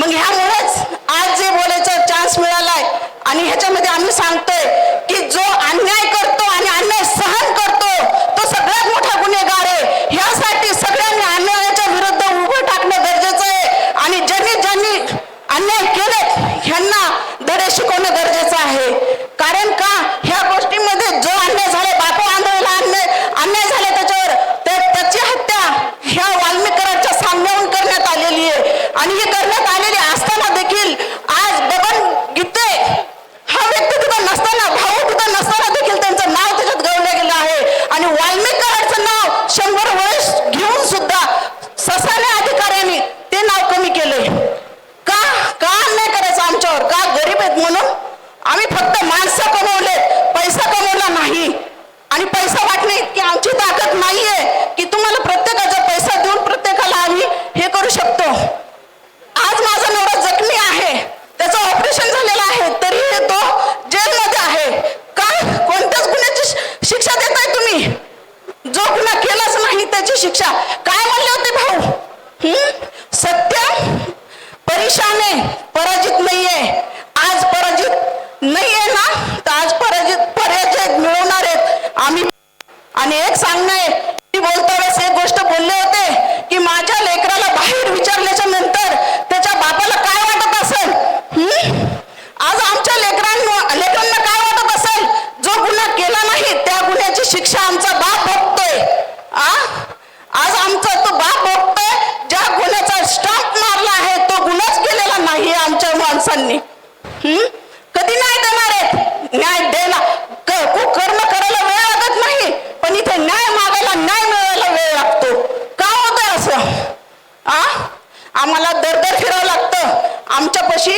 मग ह्यामुळेच आज जे बोलायचा चान्स मिळालाय आणि ह्याच्यामध्ये आम्ही सांगतोय की जो अन्याय करतो आणि अन्याय सहन करतो तो सगळ्यात मोठा गुन्हेगार आहे. ह्यासाठी सगळ्यांनी अन्यायाच्या विरुद्ध उभं टाकणं गरजेचं आहे. आणि ज्यांनी ज्यांनी अन्याय केले ह्यांना धडे शिकवणं गरजेचं आहे. कारण का? ह्या गोष्टीमध्ये जो अन्याय झाला बापू आंधळीला अन्याय अन्याय झाला त्याच्यावर त्याची हत्या ह्या वाल्मिकरांच्या सामन्याहून करण्यात आलेली आहे. आणि हे करण्यात पुरुषाने पराजित नाहीये. आज पराजित नाहीये ना? तर आज पराजित पराजय मिळवणार आहेत. आम्ही आणि एक सांगणं आहे की बोलतो आम्हाला दर दर फिरावं लागतं. आमच्यापाशी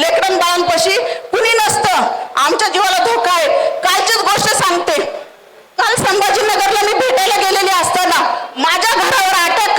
लेकरन बाळांपाशी कुणी नसतं. आमच्या जीवाला धोका आहे. कालचीच गोष्ट सांगते. काल संभाजीनगरला मी भेटायला गेलेली असताना माझ्या घरावर अटॅक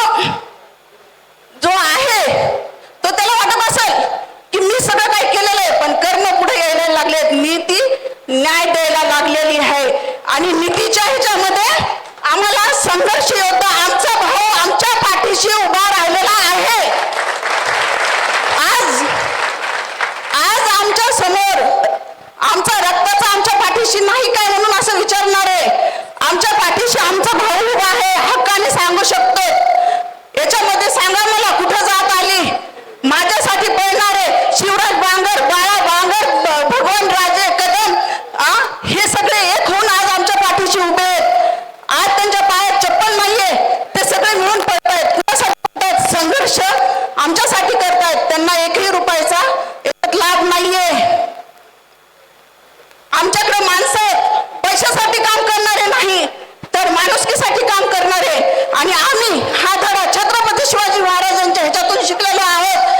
de clamar,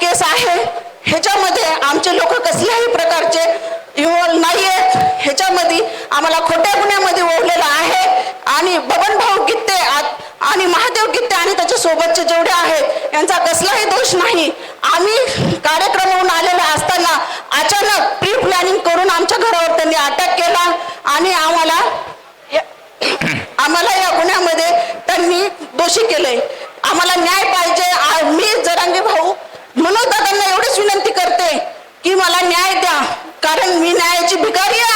केस आहे. ह्याच्यामध्ये आमचे लोक कसल्याही प्रकारचे इन्व्हॉल्व नाही आहेत ह्याच्यामध्ये आम्हाला खोट्या गुन्ह्यामध्ये ओढलेलं आहे. आणि बबनभाऊ गित्ते आणि महादेव गित्ते आणि त्याच्यासोबतचे जेवढे आहेत यांचा कसलाही दोष नाही. आम्ही कार्यक्रमाहून आलेला असताना अचानक प्री प्लॅनिंग करून आमच्या घरावर त्यांनी अटॅक केला आणि आम्हाला आम्हाला या गुन्ह्यामध्ये त्यांनी दोषी केले आम्हाला न्याय पाहिजे. मी जरांगे भाऊ कारण मी न्यायाची भिकारी आहे.